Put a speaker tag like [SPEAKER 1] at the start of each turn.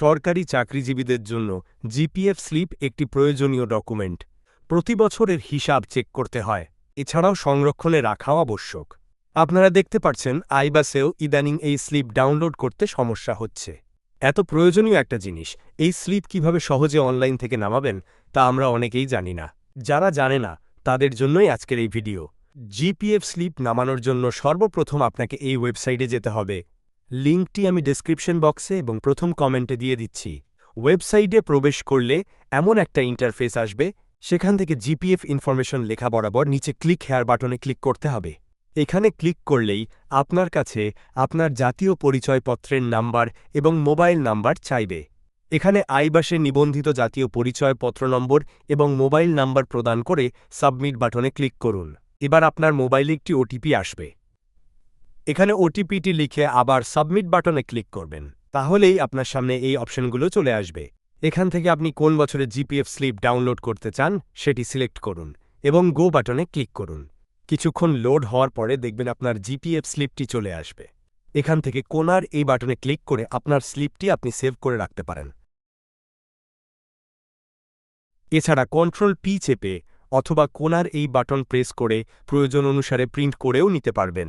[SPEAKER 1] সরকারি চাকরিজীবীদের জন্য জিপিএফ স্লিপ একটি প্রয়োজনীয় ডকুমেন্ট। প্রতি বছরের হিসাব চেক করতে হয়। এছাড়াও সংরক্ষণে রাখাও আবশ্যক। আপনারা দেখতে পাচ্ছেন আইবাসেও ইদানিং এই স্লিপ ডাউনলোড করতে সমস্যা হচ্ছে। এত প্রয়োজনীয় একটা জিনিস, এই স্লিপ কীভাবে সহজে অনলাইন থেকে নামাবেন, তা আমরা অনেকেই জানি না। যারা জানে না, তাদের জন্যই আজকের এই ভিডিও। জিপিএফ স্লিপ নামানোর জন্য সর্বপ্রথম আপনাকে এই ওয়েবসাইটে যেতে হবে। লিঙ্কটি আমি ডেসক্রিপশন বক্সে এবং প্রথম কমেন্টে দিয়ে দিচ্ছি। ওয়েবসাইটে প্রবেশ করলে এমন একটা ইন্টারফেস আসবে, সেখান থেকে জিপিএফ ইনফরমেশন লেখা বরাবর নিচে ক্লিক হেয়ার বাটনে ক্লিক করতে হবে। এখানে ক্লিক করলেই আপনার কাছে আপনার জাতীয় পরিচয়পত্রের নাম্বার এবং মোবাইল নাম্বার চাইবে। এখানে আইবাসে নিবন্ধিত জাতীয় পরিচয়পত্র নম্বর এবং মোবাইল নাম্বার প্রদান করে সাবমিট বাটনে ক্লিক করুন। এবার আপনার মোবাইলে একটি ওটিপি আসবে। এখানে ওটিপিটি লিখে আবার সাবমিট বাটনে ক্লিক করবেন, তাহলেই আপনার সামনে এই অপশনগুলো চলে আসবে। এখান থেকে আপনি কোন বছরের জিপিএফ স্লিপ ডাউনলোড করতে চান সেটি সিলেক্ট করুন এবং গো বাটনে ক্লিক করুন। কিছুক্ষণ লোড হওয়ার পরে দেখবেন আপনার জিপিএফ স্লিপটি চলে আসবে। এখান থেকে কোনার এই বাটনে ক্লিক করে আপনার স্লিপটি আপনি সেভ করে রাখতে পারেন। এছাড়া কন্ট্রোল পি চেপে অথবা কোনার এই বাটন প্রেস করে প্রয়োজন অনুসারে প্রিন্ট করেও নিতে পারবেন।